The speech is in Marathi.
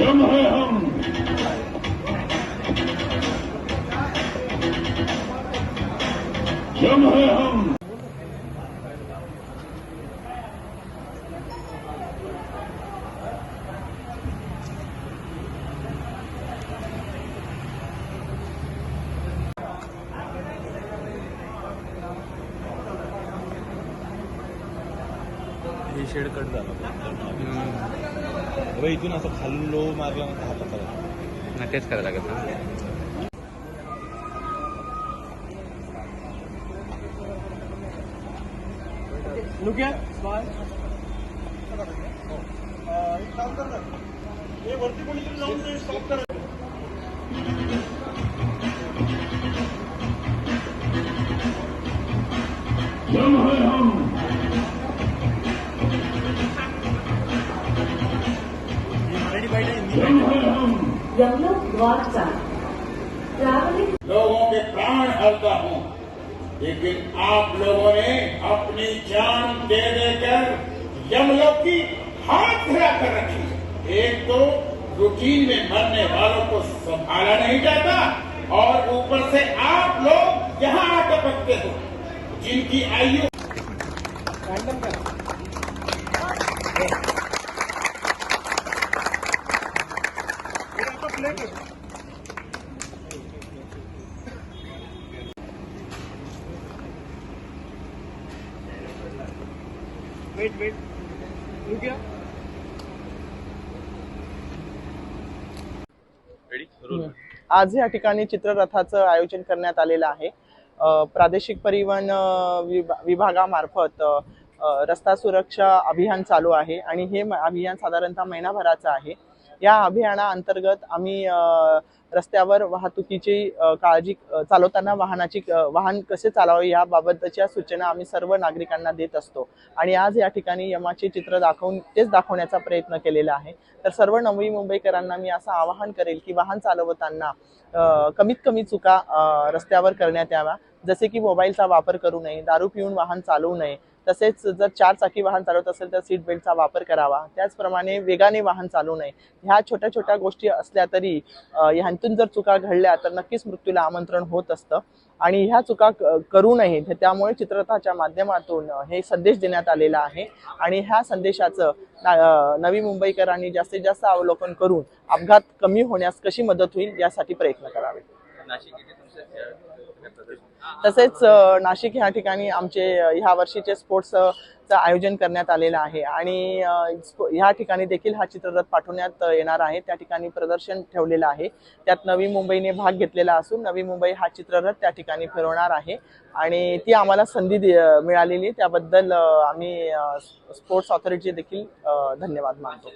यम है हम। यम है हम। हे शेड कट झालं. इथून असं खाल्लो मारला ना हा पकडा नाही तेच करायला लागेल ना. है हम यम है हम। यमलोक द्वारचा लोगों के प्राण हरता हूँ, लेकिन आप लोगों ने अपनी जान दे देकर यमलोक की हाथ हिला कर रखी एक तो रूटीन में मरने वालों को संभाला नहीं जाता और ऊपर से आप लोग यहाँ आकर पकते हो, जिनकी आयु आज या ठिकाणी चित्ररथाचं आयोजन करण्यात आलेलं आहे. प्रादेशिक परिवहन विभागामार्फत रस्ता सुरक्षा अभियान चालू आहे आणि हे अभियान साधारणतः महिनाभराचं आहे. या अभियानाअंतर्गत आम्ही रस्त्यावर वाहतुकीची काळजी चालवताना वाहनाची वाहन कसे चालावे याबाबतच्या सूचना आम्ही सर्व नागरिकांना देत असतो. आणि आज या ठिकाणी यमाचे चित्र दाखवून तेच दाखवण्याचा प्रयत्न केलेला आहे. तर सर्व नवी मुंबईकरांना मी असं आवाहन करेल की वाहन चालवताना कमीत कमी चुका रस्त्यावर करण्यात याव्या. जसे की मोबाईलचा वापर करू नये दारू पिऊन वाहन चालवू नये तसेच जर चार चाकी वाहन चालवत असेल तर सीट बेल्टचा वापर करावा. त्याचप्रमाणे वेगाने वाहन चालू नये. ह्या छोट्या छोट्या गोष्टी असल्या तरी ह्यांतून जर चुका घडल्या तर नक्कीच मृत्यूला आमंत्रण होत असतं. आणि ह्या चुका क- करू नये. त्यामुळे चित्रताच्या माध्यमातून हे संदेश देण्यात आलेला आहे. आणि ह्या संदेशाचं नवी मुंबईकरांनी जास्तीत जास्त अवलोकन करून अपघात कमी होण्यास कशी मदत होईल यासाठी प्रयत्न करावे तसेच नाशिक ह्या ठिकाणी आमचे ह्या वर्षीचे स्पोर्ट्स चं आयोजन करण्यात आलेलं आहे. आणि ह्या ठिकाणी देखील हा चित्ररथ पाठवण्यात येणार आहे. त्या ठिकाणी प्रदर्शन ठेवलेलं आहे. त्यात नवी मुंबईने भाग घेतलेला असून नवी मुंबई हा चित्ररथ त्या ठिकाणी फिरवणार आहे. आणि ती आम्हाला संधी मिळालेली त्याबद्दल आम्ही स्पोर्ट्स ऑथॉरिटी देखील धन्यवाद मानतो.